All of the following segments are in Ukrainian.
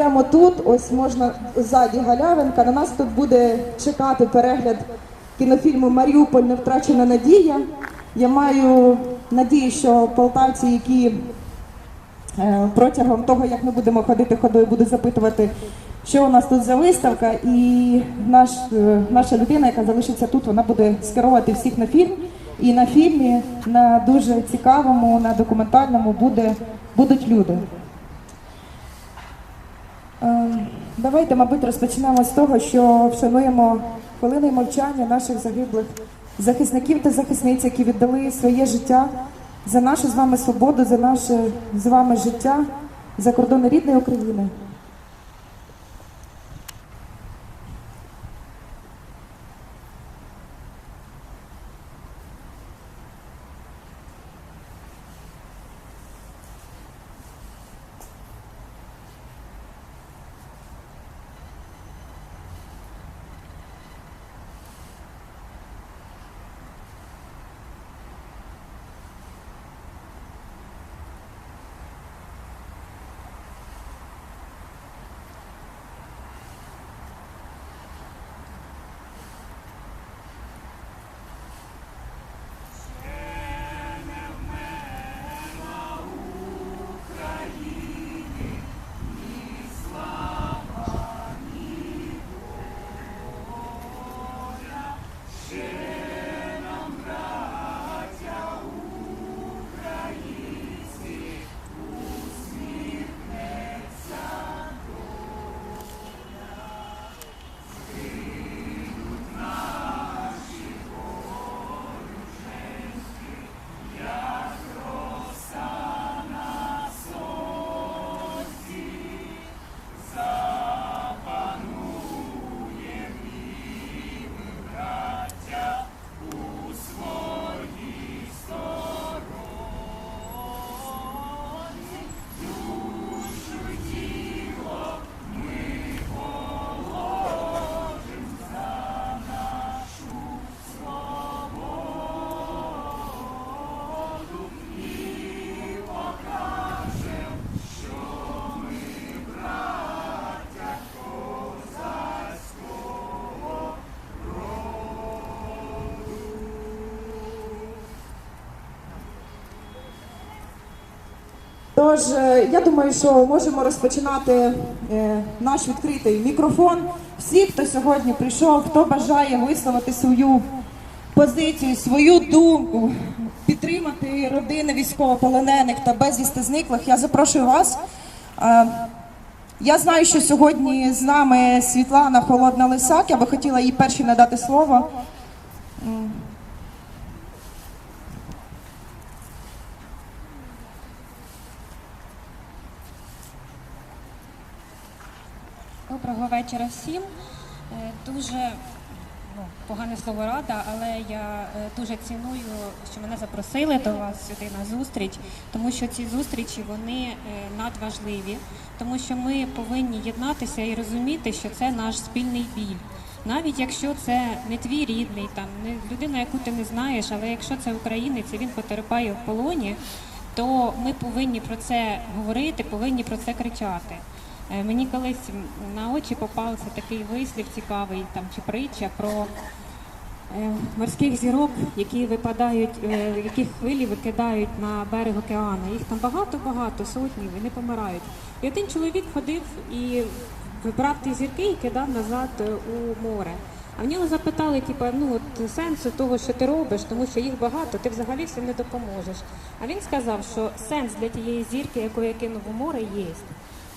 прямо тут, ось можна ззаді галявинка. На нас тут буде чекати перегляд кінофільму Маріуполь не втрачена надія. Я маю надію, що полтавці, які е, протягом того, як ми будемо ходити ходою, будуть запитувати, що у нас тут за виставка, і наш, е, наша людина, яка залишиться тут, вона буде скерувати всіх на фільм. І на фільмі, на дуже цікавому, на документальному буде, будуть люди. Е, Давайте, мабуть, розпочнемо з того, що вшануємо хвилини мовчання наших загиблих захисників та захисниць, які віддали своє життя за нашу з вами свободу, за наше з вами життя, за кордони рідної України. Тож е, я думаю, що можемо розпочинати е, наш відкритий мікрофон. Всі, хто сьогодні прийшов, хто бажає висловити свою позицію, свою думку, підтримати родини військовополонених та безвісти зниклих, я запрошую вас. Е, Я знаю, що сьогодні з нами Світлана Холодна Лисак. Я би хотіла їй першій надати слово. Вечора всім. Е, Дуже ну, погане слово рада, але я е, дуже ціную, що мене запросили до вас сюди на зустріч, тому що ці зустрічі вони е, надважливі, тому що ми повинні єднатися і розуміти, що це наш спільний біль. Навіть якщо це не твій рідний, там не людина, яку ти не знаєш, але якщо це українець і він потерпає в полоні, то ми повинні про це говорити, повинні про це кричати. Е, Мені колись на очі попався такий вислів цікавий там чи притча про е, морських зірок, які випадають, е, яких хвилі викидають на берег океану. Їх там багато-багато, сотні, вони помирають. І один чоловік ходив і вибрав ті зірки і кидав назад у море. А в нього запитали, типу, ну от сенсу того, що ти робиш, тому що їх багато, ти взагалі всім не допоможеш. А він сказав, що сенс для тієї зірки, яку я кинув у море, є.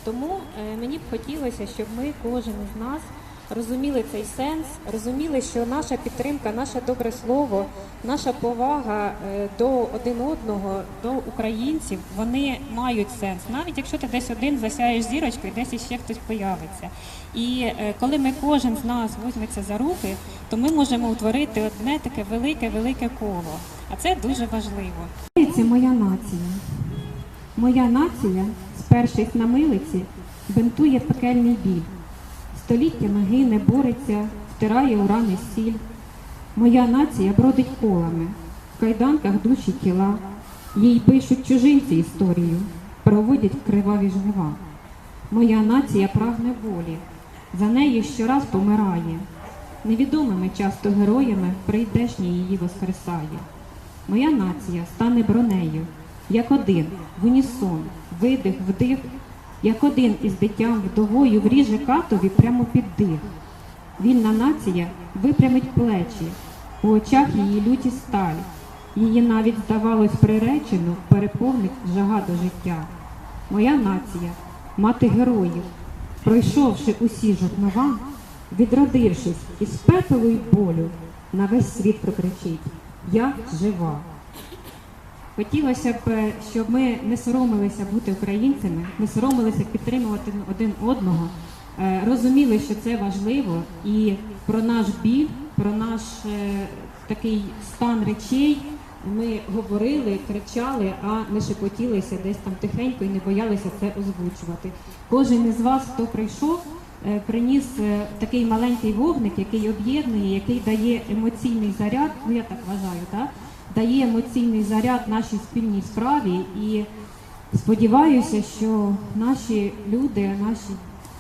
Тому е, мені б хотілося, щоб ми, кожен із нас, розуміли цей сенс, розуміли, що наша підтримка, наше добре слово, наша повага е, до один одного, до українців, вони мають сенс. Навіть якщо ти десь один засяєш зірочкою, десь іще хтось появиться. І е, коли ми кожен з нас візьметься за руки, то ми можемо утворити одне таке велике, велике коло. А це дуже важливо. Це моя нація. Моя нація перших на милиці бинтує пекельний біль. Століттями гине, бореться, втирає у рани сіль. Моя нація бродить колами, в кайданках душі тіла. Їй пишуть чужинці історію, проводять криваві жнива. Моя нація прагне волі, за нею щораз помирає. Невідомими часто героями прийдешнє її воскресає. Моя нація стане бронею, як один, в унісон, видих, вдих, як один із дитям вдовою вріже катові прямо під дих. Вільна нація випрямить плечі, у очах її люті сталь. Її навіть, здавалось, приречену переповнить жага до життя. Моя нація, мати героїв, пройшовши усі жоднова, відродившись із пепелу й болю, на весь світ прокричить Я жива. Хотілося б, щоб ми не соромилися бути українцями, не соромилися підтримувати один одного, е, розуміли, що це важливо, і про наш біль, про наш е, такий стан речей ми говорили, кричали, а не шепотілися десь там тихенько і не боялися це озвучувати. Кожен із вас, хто прийшов, е, приніс такий маленький вогник, який об'єднує, який дає емоційний заряд. Ну я так вважаю, так? Дає емоційний заряд нашій спільній справі і сподіваюся, що наші люди, наші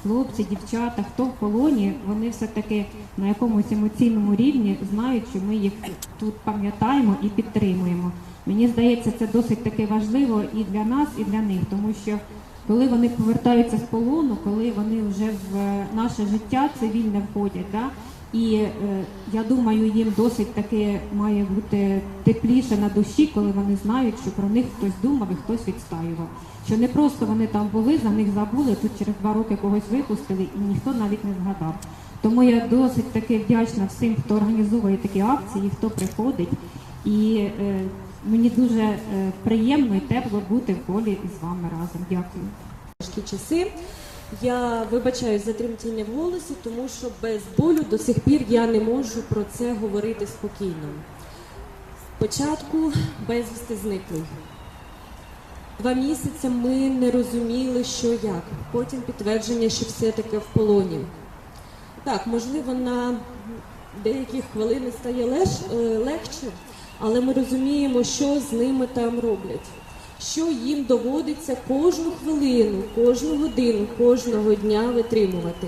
хлопці, дівчата, хто в полоні, вони все-таки на якомусь емоційному рівні знають, що ми їх тут пам'ятаємо і підтримуємо. Мені здається, це досить таки важливо і для нас, і для них, тому що коли вони повертаються з полону, коли вони вже в наше життя цивільне входять, да, і е, я думаю, їм досить таки має бути тепліше на душі, коли вони знають, що про них хтось думав і хтось відстаював. Що не просто вони там були, за них забули, тут через два роки когось випустили і ніхто навіть не згадав. Тому я досить таки вдячна всім, хто організовує такі акції, хто приходить. І е, мені дуже е, приємно і тепло бути в полі із вами разом. Дякую. часи. Я вибачаюсь за тремтіння в голосі, тому що без болю до сих пір я не можу про це говорити спокійно. Спочатку безвісти зниклий. Два місяці ми не розуміли, що як. Потім підтвердження, що все-таки в полоні. Так, можливо, на деякі хвилини стає е, легше, але ми розуміємо, що з ними там роблять що їм доводиться кожну хвилину, кожну годину, кожного дня витримувати.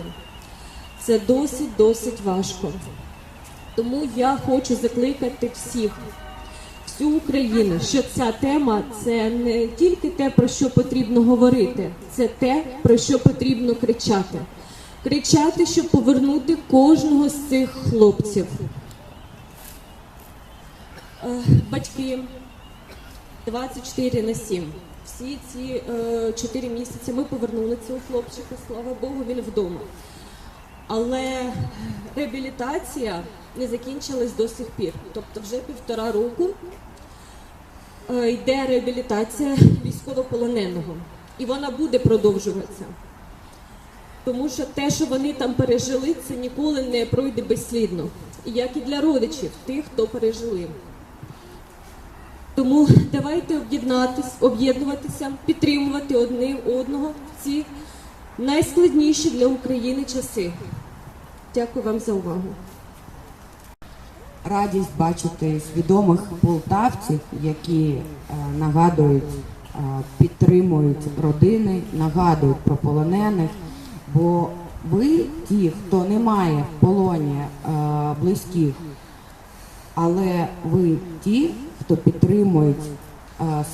Це досить досить важко. Тому я хочу закликати всіх, всю Україну, що ця тема це не тільки те, про що потрібно говорити, це те, про що потрібно кричати. Кричати, щоб повернути кожного з цих хлопців. Е, Батьки, 24 на 7. Всі ці е, 4 місяці ми повернули цього хлопчика, слава Богу, він вдома. Але реабілітація не закінчилась до сих пір. Тобто вже півтора року е, йде реабілітація військовополоненого. І вона буде продовжуватися. Тому що те, що вони там пережили, це ніколи не пройде безслідно. Як і для родичів, тих, хто пережили. Тому давайте об'єднатись, об'єднуватися, підтримувати одне одного в ці найскладніші для України часи. Дякую вам за увагу. радість бачити свідомих полтавців, які е, нагадують, е, підтримують родини, нагадують про полонених. Бо ви, ті, хто не має в полоні е, близьких, але ви ті, хто підтримують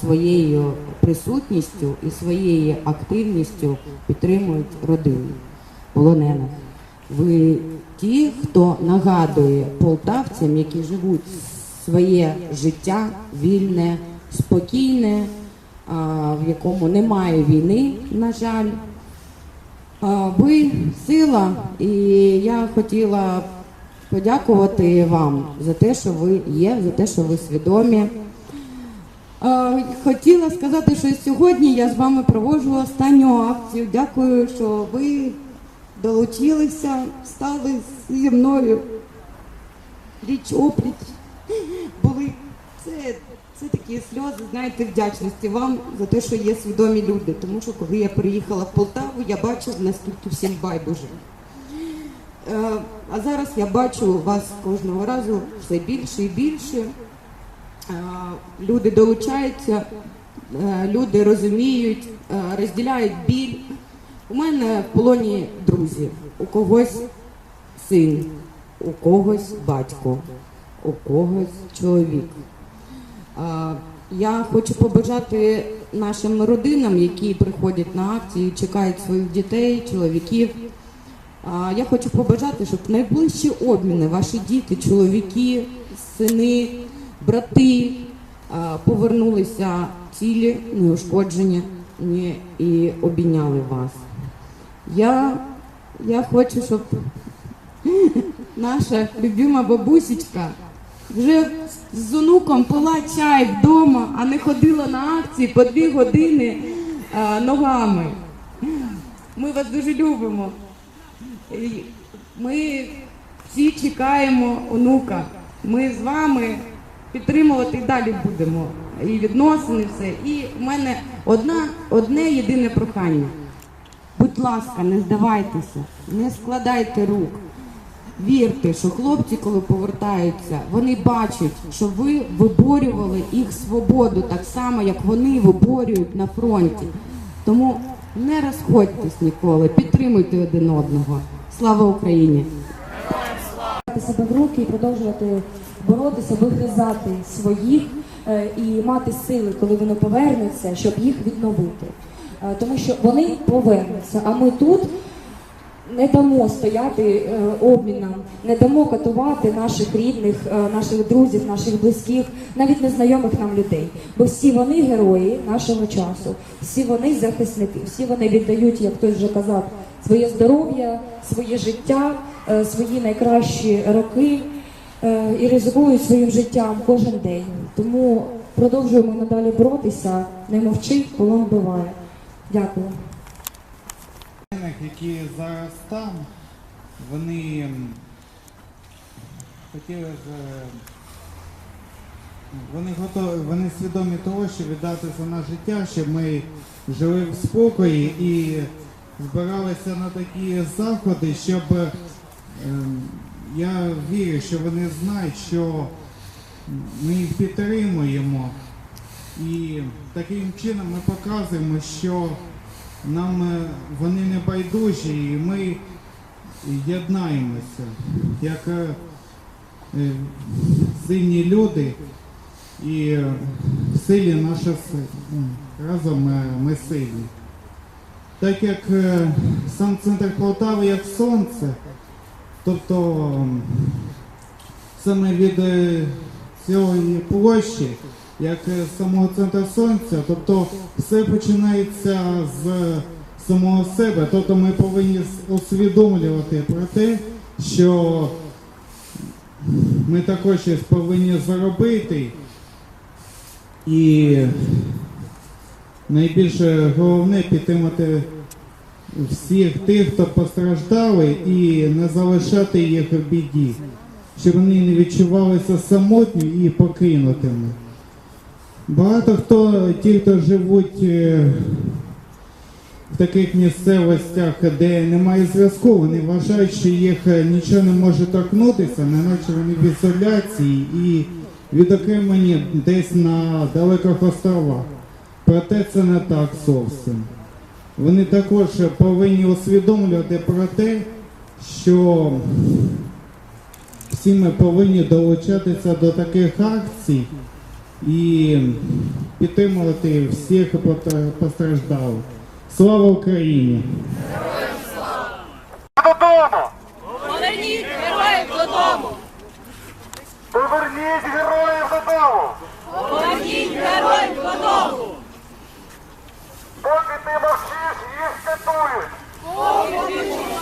своєю присутністю і своєю активністю підтримують родини полонених. Ви ті, хто нагадує полтавцям, які живуть своє життя вільне, спокійне, в якому немає війни, на жаль. Ви сила, і я хотіла подякувати вам за те, що ви є, за те, що ви свідомі. Хотіла сказати, що сьогодні я з вами проводжу останню акцію. Дякую, що ви долучилися, стали зі мною річ опліч. Були це, це такі сльози, знаєте, вдячності вам за те, що є свідомі люди. Тому що коли я приїхала в Полтаву, я бачила, наскільки всім байдуже. Е, А зараз я бачу вас кожного разу все більше і більше. Е, Люди долучаються, е, люди розуміють, розділяють біль, У мене в полоні друзі, у когось син, у когось батько, у когось чоловік. Я хочу побажати нашим родинам, які приходять на акції, чекають своїх дітей, чоловіків. Я хочу побажати, щоб найближчі обміни ваші діти, чоловіки, сини, брати повернулися цілі, неушкоджені і обійняли вас. Я, я хочу, щоб наша любима бабусечка вже з онуком пила чай вдома, а не ходила на акції по дві години ногами. Ми вас дуже любимо. І Ми всі чекаємо онука. Ми з вами підтримувати і далі будемо. І відносини, все. І в мене одна, одне єдине прохання. Будь ласка, не здавайтеся, не складайте рук. Вірте, що хлопці, коли повертаються, вони бачать, що ви виборювали їх свободу так само, як вони виборюють на фронті. Тому не розходьтесь ніколи, підтримуйте один одного. Слава Україні! себе в руки і продовжувати боротися, вигризати своїх е, і мати сили, коли вони повернуться, щоб їх відновити. Е, Тому що вони повернуться, а ми тут не дамо стояти е, обмінам, не дамо катувати наших рідних, е, наших друзів, наших близьких, навіть незнайомих нам людей. Бо всі вони герої нашого часу, всі вони захисники, всі вони віддають, як хтось вже казав, своє здоров'я, своє життя, е, свої найкращі роки і ризикують своїм життям кожен день. Тому продовжуємо надалі боротися, не мовчи, полон буває. Дякую. Які зараз там, вони хотіли е, Вони готові, вони свідомі того, що віддати за наше життя, щоб ми жили в спокої і збиралися на такі заходи, щоб е, я вірю, що вони знають, що ми їх підтримуємо. І таким чином ми показуємо, що нам е, вони не байдужі, і ми єднаємося як е, е, сильні люди, і в силі наша разом ми сильні. Так як сам центр Полтави як сонце, тобто саме від цієї площі, як е, з самого центру сонця, тобто все починається з самого себе. Тобто ми повинні усвідомлювати про те, що ми також щось повинні заробити. І найбільше головне підтримати всіх тих, хто постраждали, і не залишати їх в біді, щоб вони не відчувалися самотні і покинутими. Багато хто, ті, хто живуть е, в таких місцевостях, де немає зв'язку, вони вважають, що їх е, нічого не може торкнутися, неначе вони в ізоляції і відокремлені десь на далеких островах. Проте це не так зовсім. Вони також повинні усвідомлювати про те, що всі ми повинні долучатися до таких акцій і підтримувати всіх пот- постраждалих. Слава Україні! додому! Поверніть героїв додому! Поверніть героїв додому! Поверніть героїв додому! Поки ти мовчиш, їх катують! Поки ти мовчиш,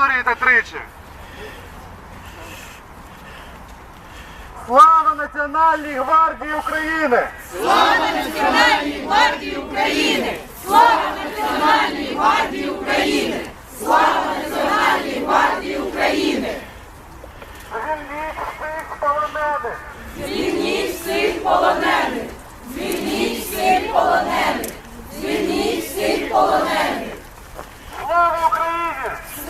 повторити тричі. Слава Національній гвардії України! Слава Національній гвардії України! Слава Національній гвардії України! Слава Національній гвардії України! Звільніть всіх полонених! Звільніть всіх полонених! Звільніть всіх полонених! Звільніть всіх полонених!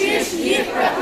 навчиш їх працювати.